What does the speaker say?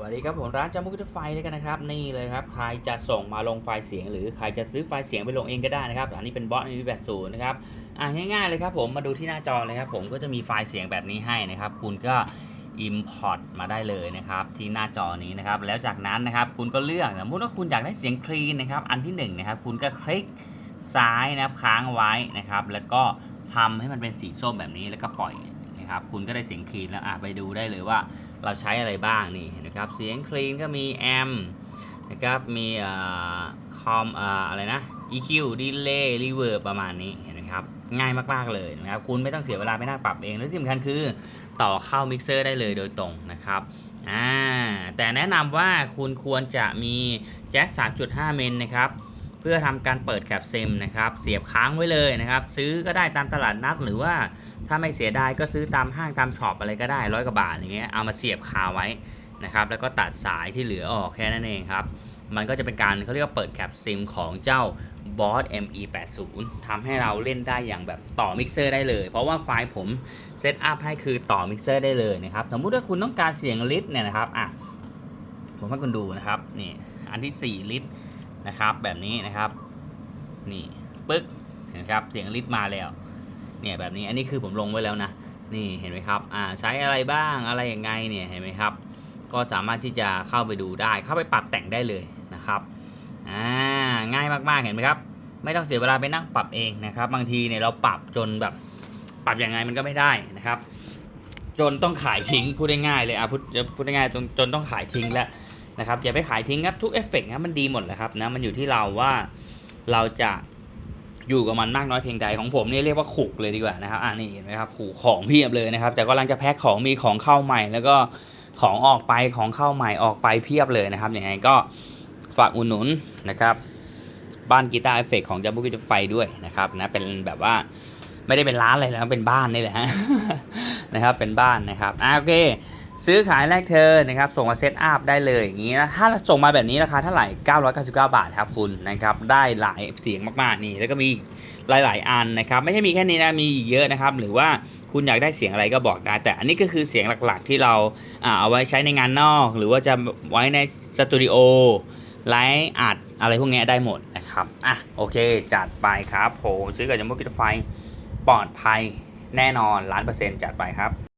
สวัสดีครับผมร้านจามุกไฟเลยกันนะครับนี่เลยครับใครจะส่งมาลงไฟล์เสียง หรือใครจะซื้อไฟล์เสียงไปลงเองก็ได้นะครับอันนี้เป็นบอสมีแบบศูนย์นะครับอะง่ายๆเลยครับผมมาดูที่หน้าจอเลยครับผมก็จะมีไฟล์เสียงแบบนี้ให้นะครับ คุณก็ Import มาได้เลยนะครับที่หน้าจอนี้นะครับแล้วจากนั้นนะครับคุณก็เลือกสมมติว่าคุณอยากได้เสียงคลีนนะครับอันที่หนึ่งนะครับคุณก็คลิกซ้ายนะครับค้างไว้นะครับแล้วก็ทำให้มันเป็นสีส้มแบบนี้แล้วก็ปล่อย นะครับ คุณก็ได้เสียงคลีนแล้วอะไปดูได้เลยว่าเราใช้อะไรบ้างนี่เห็นไหมครับ เสียงคลีนก็มีแอมนะครับมีคอมอะไรนะ EQ Delay Reverb ประมาณนี้เห็นไหมครับง่ายมากๆเลยนะครับคุณไม่ต้องเสียเวลาไปนั่งปรับเองและที่สำคัญคือต่อเข้ามิกเซอร์ได้เลยโดยตรงนะครับอ่าแต่แนะนำว่าคุณควรจะมีแจ็ค3.5 เมนนะครับ พื่อทำการเปิดแคปซิมนะครับเสียบค้างไว้เลยนะครับ ซื้อก็ได้ตามตลาดนัด หรือว่าถ้าไม่เสียดายก็ซื้อตามห้างตามช็อปอะไรก็ได้ร้อยกว่าบาทอย่างเงี้ยเอามาเสียบคาไว้นะครับ แล้วก็ตัดสายที่เหลือออกแค่นั้นเองครับ มันก็จะเป็นการเขาเรียกว่าเปิดแคปซิมของเจ้า Boss ME80 ทำให้เราเล่นได้อย่างแบบต่อมิกเซอร์ได้เลย เพราะว่าไฟล์ผมเซตอัพให้คือต่อมิกเซอร์ได้เลยนะครับ สมมุติว่าคุณต้องการเสียงลิตรเนี่ยนะครับอะผมให้คุณดูนะครับนี่อันที่ 4 ลิตร นะครับ แบบนี้นะครับนี่ปึ๊กเห็นครับเสียงลิตมาแล้วเนี่ยแบบนี้อันนี้คือผมลงไว้แล้วนะนี่เห็นไหมครับอ่าใช้อะไรบ้างอะไรยังไงเนี่ยเห็นไหมครับ ก็สามารถที่จะเข้าไปดูได้เข้าไปปรับแต่งได้เลยนะครับอ่าง่ายมากๆเห็นไหมครับไม่ต้องเสียเวลาไปนั่งปรับเองนะครับ บางทีเนี่ยเราปรับจนแบบปรับยังไงมันก็ไม่ได้นะครับ จนต้องขายทิ้งพูดได้ง่ายเลยอะพูดจะพูดได้ง่ายจนจนต้องขายทิ้งแล้ว นะครับอย่าไปขายทิ้งครับทุกเอฟเฟกต์นะมันดีหมดแหละครับนะมันอยู่ที่เราว่าเราจะอยู่กับมันมากน้อยเพียงใดของผมเนี่ยเรียกว่าขุกเลยดีกว่านะครับอ่านี่เห็นไหมครับขู่ของเพียบเลยนะครับ แต่กำลังจะแพ็คของมีของเข้าใหม่ แล้วก็ของออกไปของเข้าใหม่ออกไปเพียบเลยนะครับยังไงก็ฝากอุดหนุนนะครับ บ้านกีตาร์เอฟเฟกของจัมบุกิจไฟด้วยนะครับนะเป็นแบบว่าไม่ได้เป็นร้านเลยนะเป็นบ้านนี่แหละฮะนะครับเป็นบ้านนะครับอ่าโอเค ซื้อขายแลกเธอนะครับ ส่งมาเซตอัพได้เลยอย่างนี้นะถ้าส่งมาแบบนี้ราคาเท่าไหร่ 999 บาทครับคุณนะครับได้หลายเสียงมากๆนี่แล้วก็มีหลาย ๆ อันนะครับ ไม่ใช่มีแค่นี้นะมีเยอะนะครับ หรือว่าคุณอยากได้เสียงอะไรก็บอกได้ แต่อันนี้ก็คือเสียงหลักๆ ที่เราเอาไว้ใช้ในงานนอก หรือว่าจะไว้ในสตูดิโอไลฟ์อัดอะไรพวกนี้ได้หมดนะครับอะโอเค จัดไปครับผมซื้อกับจมโบ้กิจไฟปลอดภัยแน่นอนล้านเปอร์เซ็นต์จัดไปครับ